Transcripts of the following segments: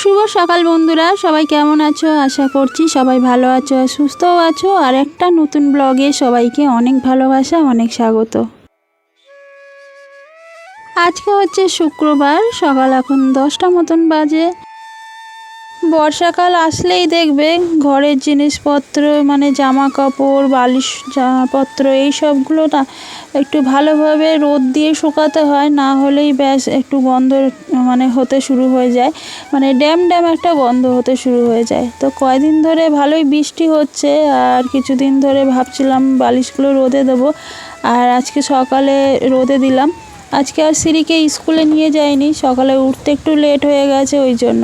শুভ সকাল বন্ধুরা, সবাই কেমন আছো? আশা করছি সবাই ভালো আছো আর সুস্থও আছো। আর একটা নতুন ব্লগে সবাইকে অনেক ভালোবাসা, অনেক স্বাগত। আজকে হচ্ছে শুক্রবার, সকাল এখন দশটা মতন বাজে। বর্ষাকাল আসলেই দেখবে ঘরের জিনিসপত্র মানে জামা কাপড় বালিশ, জামাপত্র, এই সবগুলো না একটু ভালোভাবে রোদ দিয়ে শুকাতে হয়, না হলেই ব্যাস একটু গন্ধ মানে হতে শুরু হয়ে যায়। মানে ড্যাম ড্যাম একটা গন্ধ হতে শুরু হয়ে যায়। তো কয়দিন ধরে ভালোই বৃষ্টি হচ্ছে, আর কিছুদিন ধরে ভাবছিলাম বালিশগুলো রোদে দেবো, আর আজকে সকালে রোদে দিলাম। আজকে আর সিঁড়িকে স্কুলে নিয়ে যাইনি, সকালে উঠতে একটু লেট হয়ে গেছে ওই জন্য।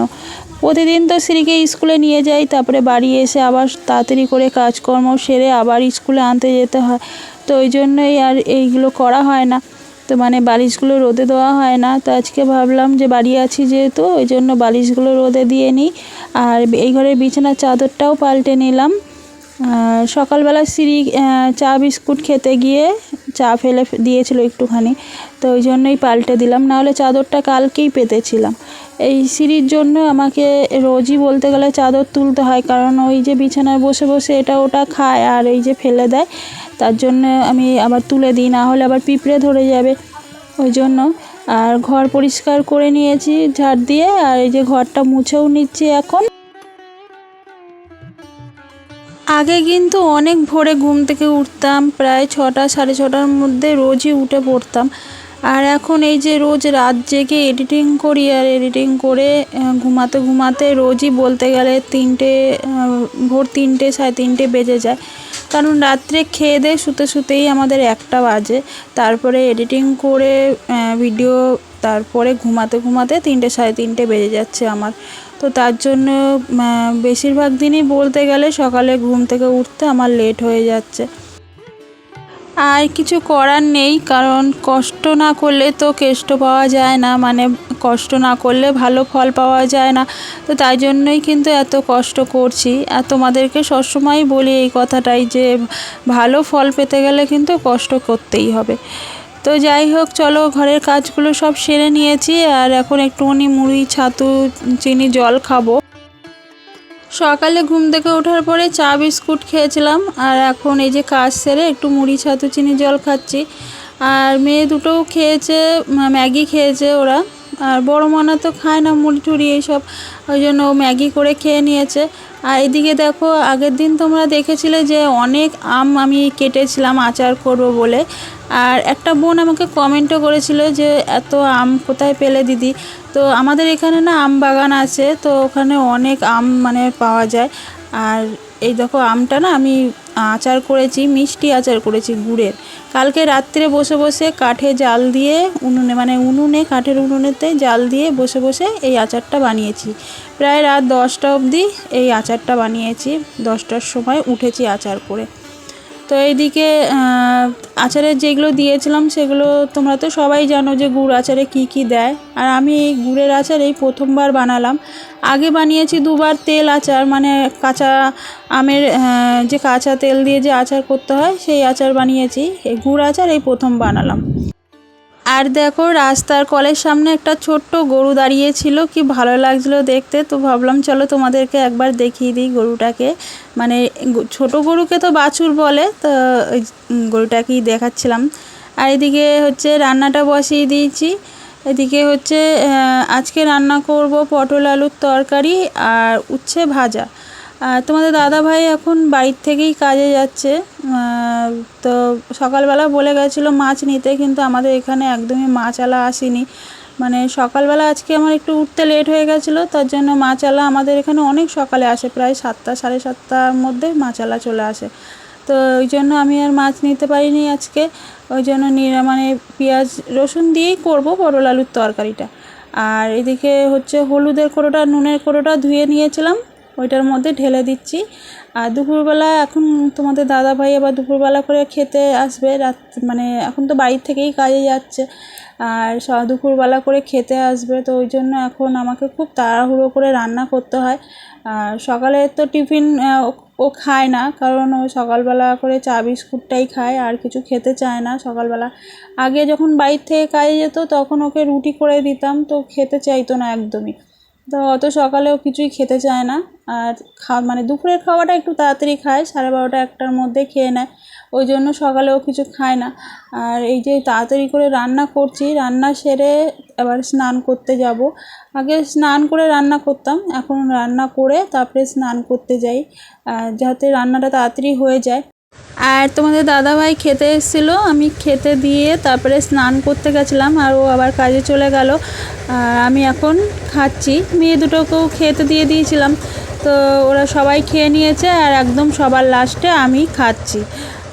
প্রতিদিন তো স্ত্রীকে স্কুলে নিয়ে যাই, তারপরে বাড়ি এসে আবার তাড়াতাড়ি করে কাজকর্ম সেরে আবার স্কুলে আনতে যেতে হয়। তো ওই জন্যই আর এইগুলো করা হয় না। তো মানে বালিশগুলো রোদে দেওয়া হয় না। তো আজকে ভাবলাম যে বাড়ি আছি যেহেতু, ওই জন্য বালিশগুলো রোদে দিয়ে নিই। আর এই ঘরের বিছানার চাদরটাও পাল্টে নিলাম। সকালবেলা সিঁড়ি চা বিস্কুট খেতে গিয়ে চা ফেলে দিয়েছিল একটুখানি। তো ওই জন্যই পাল্টে দিলাম। নাহলে চাদরটা কালকেই পেতেছিলাম। এই সিঁড়ির জন্য আমাকে রোজই বলতে গেলে চাদর তুলতে হয়, কারণ ওই যে বিছানায় বসে বসে এটা ওটা খায় আর এই যে ফেলে দেয়। তার জন্য আমি আবার তুলে দিই, না হলে আবার পিঁপড়ে ধরে যাবে। ওই জন্য আর ঘর পরিষ্কার করে নিয়েছি ঝাড় দিয়ে, আর এই যে ঘরটা মুছেও নিচ্ছি এখন। আগে কিন্তু অনেক ভোরে ঘুম থেকে উঠতাম, প্রায় ছটা সাড়ে ছটার মধ্যে রোজই উঠে পড়তাম। আর এখন এই যে রোজ রাত জেগে এডিটিং করি আর এডিটিং করে ঘুমাতে ঘুমাতে রোজই বলতে গেলে তিনটে ভোর তিনটে, সাড়ে তিনটে বেজে যায়। কারণ রাত্রে খেয়ে দিয়ে শুতে শুতেই আমাদের একটা বাজে। তারপরে এডিটিং করে ভিডিও তারপরে ঘুমাতে ঘুমাতে তিনটে, সাড়ে তিনটে বেজে যাচ্ছে আমার। তো তার জন্য বেশিরভাগ দিনই বলতে গেলে সকালে ঘুম থেকে উঠতে আমার লেট হয়ে যাচ্ছে। আর কিছু করার নেই, কারণ কষ্ট না করলে তো কেষ্ট পাওয়া যায় না। মানে কষ্ট না করলে ভালো ফল পাওয়া যায় না। তো তাই জন্যই কিন্তু এত কষ্ট করছি। আর তোমাদেরকে সবসময় বলি এই কথাটাই যে, ভালো ফল পেতে গেলে কিন্তু কষ্ট করতেই হবে। তো যাই হোক, চলো ঘরের কাজগুলো সব সেরে নিয়েছি। আর এখন একটুখানি মুড়ি, ছাতু, চিনি, জল খাব। সকালে ঘুম থেকে ওঠার পরে চা বিস্কুট খেয়েছিলাম, আর এখন এই যে কাজ সেরে একটু মুড়ি, ছাতু, চিনি, জল খাচ্ছি। আর মেয়ে দুটোও খেয়েছে ম্যাগি খেয়েছে ওরা। আর বড় মানা তো খায় না, মুড়ি টুড়ি এইসব। ওই জন্য ম্যাগি করে খেয়ে নিয়েছে। আর এদিকে দেখো, আগের দিন তোমরা দেখেছিলে যে অনেক আম আমি কেটেছিলাম, আচার করব বলে। আর একটা বোন আমাকে কমেন্টও করেছিল যে, এত আম কোথায় পেলে দিদি? তো আমাদের এখানে না, আম বাগান আছে, তো ওখানে অনেক আম মানে পাওয়া যায়। আর এই দেখো আমটা না আমি আচার করেছি, মিষ্টি আচার করেছি গুড়ের। কালকে রাত্রে বসে বসে কাঠে জাল দিয়ে উনুনে মানে উনুনে, কাঠের উনুনেতে জাল দিয়ে বসে বসে এই আচারটা বানিয়েছি। প্রায় রাত দশটা অবধি এই আচারটা বানিয়েছি, দশটার সময় উঠেছি আচার করে। তো এইদিকে আচারে যেগুলো দিয়েছিলাম সেগুলো তোমরা তো সবাই জানো যে গুড় আচারে কি কি দেয়। আর আমি এই গুড়ের আচার এই প্রথমবার বানালাম। আগে বানিয়েছি দুবার তেল আচার মানে কাঁচা আমের যে কাঁচা তেল দিয়ে যে আচার করতে হয় সেই আচার বানিয়েছি। এই গুড় আচার এই প্রথম বানালাম। আর দেখো, রাস্তার কলের সামনে একটা ছোট্ট গরু দাঁড়িয়েছিল। কি ভালো লাগছিল দেখতে। তো ভাবলাম, চলো তোমাদেরকে একবার দেখিয়ে দিই গরুটাকে। মানে ছোট গরুকে তো বাছুর বলে, তো ওই গরুটাকেই দেখাচ্ছিলাম। আর এদিকে হচ্ছে রান্নাটা বসিয়ে দিয়েছি। এদিকে হচ্ছে আজকে রান্না করব পটল আলুর তরকারি আর উচ্ছে ভাজা। তোমাদের দাদা ভাই এখন বাড়ির থেকেই কাজে যাচ্ছে। তো সকালবেলা বলে গেছিল মাছ নিতে, কিন্তু আমাদের এখানে একদমই মাছওয়ালা আসেনি। মানে সকালবেলা আজকে আমার একটু উঠতে লেট হয়ে গেছিল, তার জন্য মাছওয়ালা আমাদের এখানে অনেক সকালে আসে, প্রায় সাতটা, সাড়ে সাতটার মধ্যে মাছওয়ালা চলে আসে। তো ওই জন্য আমি আর মাছ নিতে পারিনি আজকে। ওই জন্য মানে পেঁয়াজ রসুন দিয়েই করব পটল আলুর তরকারিটা। আর এদিকে হচ্ছে হলুদের কোটোটা নুনের কোটোটা ধুয়ে নিয়েছিলাম। ওইটার মধ্যে ঢেলে দিচ্ছি। আর দুপুরবেলা এখন তোমাদের দাদা ভাই আবার দুপুরবেলা করে খেতে আসবে, রাত মানে এখন তো বাড়ির থেকেই কাজে যাচ্ছে। আর স, দুপুরবেলা করে খেতে আসবে, তো ওই জন্য এখন আমাকে খুব তাড়াহুড়ো করে রান্না করতে হয়। আর সকালে তো টিফিন ও খায় না, কারণ ও সকালবেলা করে চা, বিস্কুটটাই খায়, আর কিছু খেতে চায় না সকালবেলা। আগে যখন বাইর থেকে কাজে যেত, তখন ওকে রুটি করে দিতাম, তো খেতে চাইতো না একদমই। তো অত সকালেও কিছুই খেতে চায় না। আর খা মানে দুপুরের খাওয়াটা একটু তাড়াতাড়ি খায়, সাড়ে বারোটা একটার মধ্যে খেয়ে নেয়। ওই জন্য সকালেও কিছু খায় না। আর এই যে তাড়াতাড়ি করে রান্না করছি, রান্না সেরে এবার স্নান করতে যাব। আগে স্নান করে রান্না করতাম, এখন রান্না করে তারপরে স্নান করতে যাই। যাতে রান্নাটা তাড়াতাড়ি হয়ে যায়। আর তোমাদের দাদাভাই খেতে এসেছিল, আমি খেতে দিয়ে তারপরে স্নান করতে গেছিলাম আর ও আবার কাজে চলে গেল। আর আমি এখন খাচ্ছি। মেয়ে দুটোকেও খেতে দিয়ে দিয়েছিলাম। তো ওরা সবাই খেয়ে নিয়েছে আর একদম সবার লাস্টে আমি খাচ্ছি।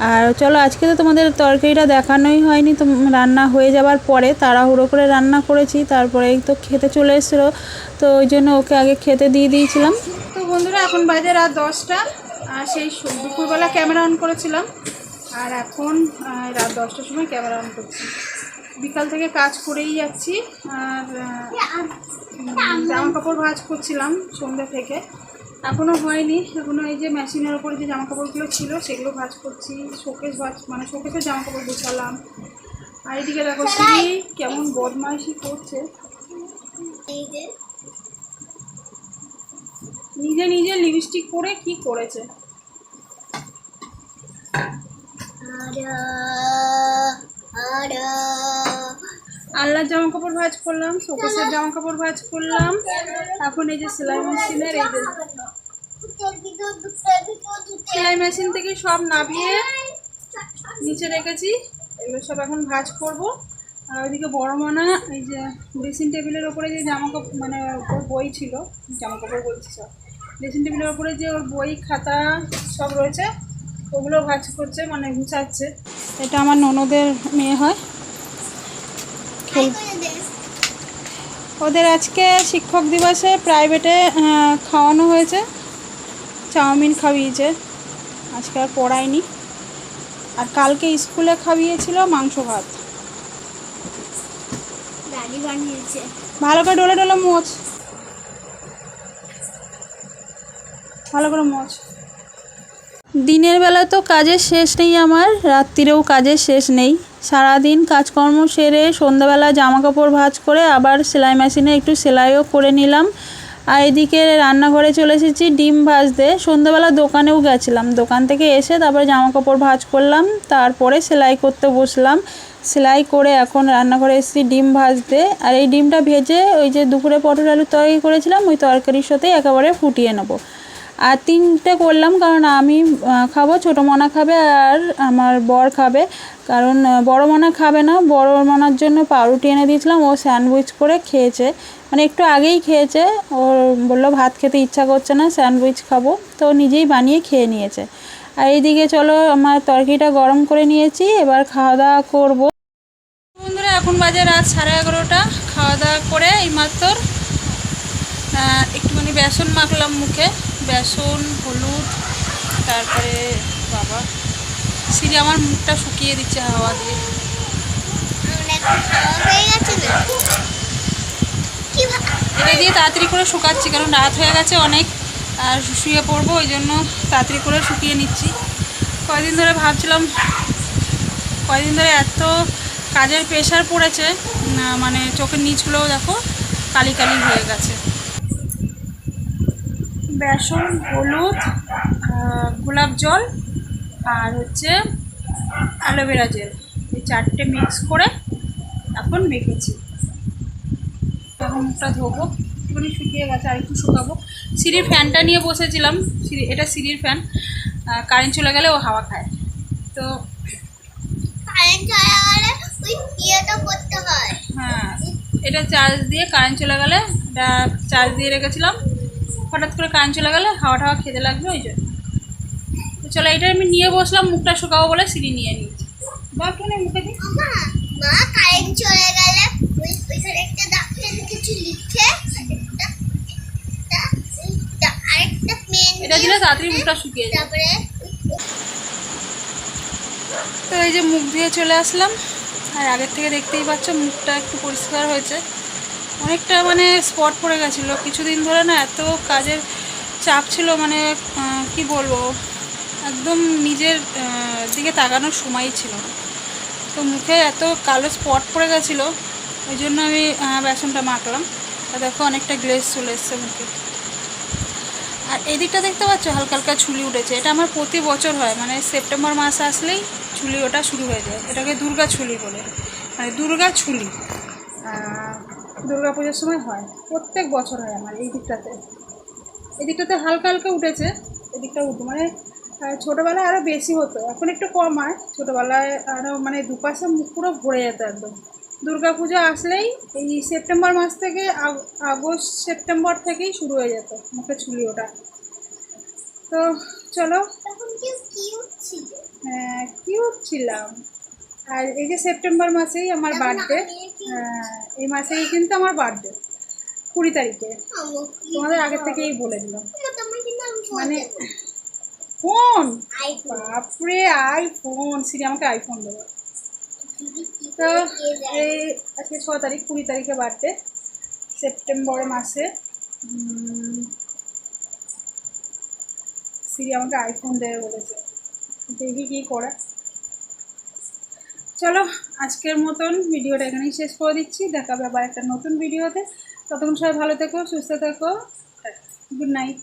আর চলো, আজকে তো তোমাদের তরকারিটা দেখানোই হয়নি। তো রান্না হয়ে যাবার পরে তাড়াহুড়ো করে রান্না করেছি, তারপরে তো খেতে চলে এসেছিল। তো ওই জন্য ওকে আগে খেতে দিয়ে দিয়েছিলাম। তো বন্ধুরা, এখন বাজে রাত দশটা। সেই দুপুরবেলা ক্যামেরা অন করেছিলাম। আর এখন রাত দশটার সময় ক্যামেরা অন করছি। বিকাল থেকে কাজ করেই যাচ্ছি। আর জামা কাপড় ভাজ করছিলাম সন্ধ্যা থেকে। এখনও হয়নি। এখনও এই যে মেশিনের ওপরে যে জামা কাপড়গুলো ছিল, সেগুলো ভাজ করছি। শোকেস ভাঁজ মানে শোকেসের জামা কাপড় গুছালাম। আর এদিকে দেখো সিঁড়ি কেমন বদমাইশি করছে। নিজে নিজে লিপস্টিক পরে কি করেছে। আল্লাহর জামা কাপড় ভাজ করলাম, শোকেসের জামা কাপড় ভাজ করলাম। এখন এই যে সেলাই মেশিনের এই সেলাই মেশিন থেকে সব নামিয়ে নিচে রেখেছি, এগুলো সব এখন ভাজ করব। আর ওইদিকে বড় মানা, এই যে ড্রেসিং টেবিলের ওপরে যে জামা কাপড় মানে ওর বই ছিল জামা কাপড় বলছি সব। ড্রেসিং টেবিলের ওপরে যে ওর বই, খাতা সব রয়েছে ওগুলো ভাঁজ করছে মানে গুছাচ্ছে। এটা আমার ননদের মেয়ে হয়। ওদের আজকে শিক্ষক দিবসে প্রাইভেটে খাওয়ানো হয়েছে। চাউমিন খাইয়েছে আজকে আর পড়ায়নি। আর কালকে স্কুলে খাইয়েছিল মাংস ভাত। বানিয়েছে। ভালো করে ডোলে ডলে মোচ। ভালো করে মোচ। দিনের বেলা তো কাজের শেষ নেই আমার, রাত্রিরেও কাজের শেষ নেই। সারাদিন কাজকর্ম সেরে সন্ধ্যাবেলা জামা কাপড় ভাজ করে আবার সেলাই মেশিনে একটু সেলাইও করে নিলাম। আর এদিকে রান্নাঘরে চলে এসেছি ডিম ভাজতে। সন্ধ্যাবেলা দোকানেও গেছিলাম। দোকান থেকে এসে তারপরে জামা কাপড় ভাজ করলাম। তারপরে সেলাই করতে বসলাম। সেলাই করে এখন রান্নাঘরে এসেছি ডিম ভাজতে। আর এই ডিমটা ভেজে ওই যে দুপুরে পটল আলুর তরকারি করেছিলাম, ওই তরকারির সাথে একেবারে ফুটিয়ে নেব। আর তিনটে করলাম কারণ আমি খাব ছোটো মনা খাবে আর আমার বর খাবে। কারণ বড় মনা খাবে না বড় মনার জন্য পাউরুটি এনে দিয়েছিলাম ও স্যান্ডউইচ করে খেয়েছে। মানে একটু আগেই খেয়েছে ওর বলল ভাত খেতে ইচ্ছা করছে না স্যান্ডউইচ খাব তো নিজেই বানিয়ে খেয়ে নিয়েছে। আর এইদিকে চলো আমার তরকারিটা গরম করে নিয়েছি এবার খাওয়া দাওয়া করব। বন্ধুরা এখন বাজে রাত সাড়ে এগারোটা খাওয়া দাওয়া করে এইমাত্র আহ, একটুখানি বেসন মাখলাম মুখে। বেসন, হলুদ, তারপরে বাবা, সিঁড়ি আমার মুখটা শুকিয়ে দিচ্ছে হাওয়া দিয়ে। এটা দিয়ে তাড়াতাড়ি করে শুকাচ্ছি, কারণ রাত হয়ে গেছে অনেক, আর শুয়ে পড়ব, ওই জন্য তাড়াতাড়ি করে শুকিয়ে নিচ্ছি। কয়দিন ধরে ভাবছিলাম, কয়দিন ধরে এত কাজের প্রেশার পড়েছে মানে চোখের নিচগুলোও দেখো কালি কালি হয়ে গেছে। বেসন হলুদ গোলাপ জল আর হচ্ছে অ্যালোভেরা জেল এই চারটে মিক্স করে এখন মেখেছি। এখন মুখটা ধোবো একটুখানি শুকিয়ে গেছে আর একটু শুকাবো। সিঁড়ির ফ্যানটা নিয়ে বসেছিলাম সিঁড়ি এটা সিঁড়ির ফ্যান। কারেন্ট চলে গেলে ও হাওয়া খায়। তো কারেন্ট চলে গেলে ওই ইয়েটা করতে হয়। হ্যাঁ এটা চার্জ দিয়ে কারেন্ট চলে গেলে এটা চার্জ দিয়ে রেখেছিলাম। হঠাৎ করে কারেন্ট চলে গেলে হাওয়া টাওয়া খেতে লাগবে ওই জন্য। তো চলো এটা আমি নিয়ে বসলাম মুখটা শুকাবো বলে সিঁড়ি নিয়ে নিয়েছি বা কেন মুখে দিই মা মা কারেন্ট চলে গেলে ওই ওইখানে একটা ডাক্তার কিছু লিখে আরেকটা একটা আরেকটা পেন এটা দিলে তাড়াতাড়ি মুখটা শুকিয়ে যায়। তারপরে তো এই যে মুখ দিয়ে চলে আসলাম আর আগের থেকে দেখতেই পাচ্ছ মুখটা একটু পরিষ্কার হয়েছে। অনেকটা মানে স্পট পড়ে গেছিল। কিছুদিন ধরে না এত কাজের চাপ ছিল মানে কি বলব, একদম নিজের দিকে তাকানোর সময়ই ছিল না। তো মুখে এত কালো স্পট পড়ে গেছিল, ওই জন্য আমি বেসনটা মাখলাম। আর দেখো অনেকটা গ্লেজ চলে এসছে মুখে। আর এদিকটা দেখতে পাচ্ছ? হালকা হালকা ছুলি উঠেছে। এটা আমার প্রতি বছর হয় মানে সেপ্টেম্বর মাস আসলেই ছুলি ওটা শুরু হয়ে যায়। এটাকে দুর্গা ছুলি বলে। মানে দুর্গা ছুলি পুজোর সময় হয়। প্রত্যেক বছর হয় আমার এই দিকটাতে। এদিকটাতে হালকা হালকা উঠেছে এদিকটা উঠে মানে ছোটোবেলায় আরও বেশি হতো। এখন একটু কম হয়। ছোটোবেলায় আরও মানে দুপাশে মুখ পুরো ভরে যেত একদম। দুর্গা পুজো আসলেই এই সেপ্টেম্বর মাস থেকে আগ- আগস্ট সেপ্টেম্বর থেকেই শুরু হয়ে যেত মুখে ছুলি ওটা তো চলো। কিউট কিউট ছিলাম। আর এই যে সেপ্টেম্বর মাসেই আমার বার্থডে আমি এই মাসেই কিন্তু আমার বার্থডে কুড়ি তারিখে। তোমাদের আগে থেকেই বলে দিলাম। মানে ফোন? বাপরে আইফোন সিরি আমাকে আইফোন দেবো। তো? এই আজকে ছ তারিখ কুড়ি তারিখে বার্থডে সেপ্টেম্বর মাসে সিরি আমাকে আইফোন দেবে বলেছে। দেখি কী করে। চলো, আজকের মতন ভিডিওটা এখানেই শেষ করে দিচ্ছি। দেখাবে আবার একটা নতুন ভিডিওতে। ততক্ষণ সবাই ভালো থেকো, সুস্থ থেকো। Good night.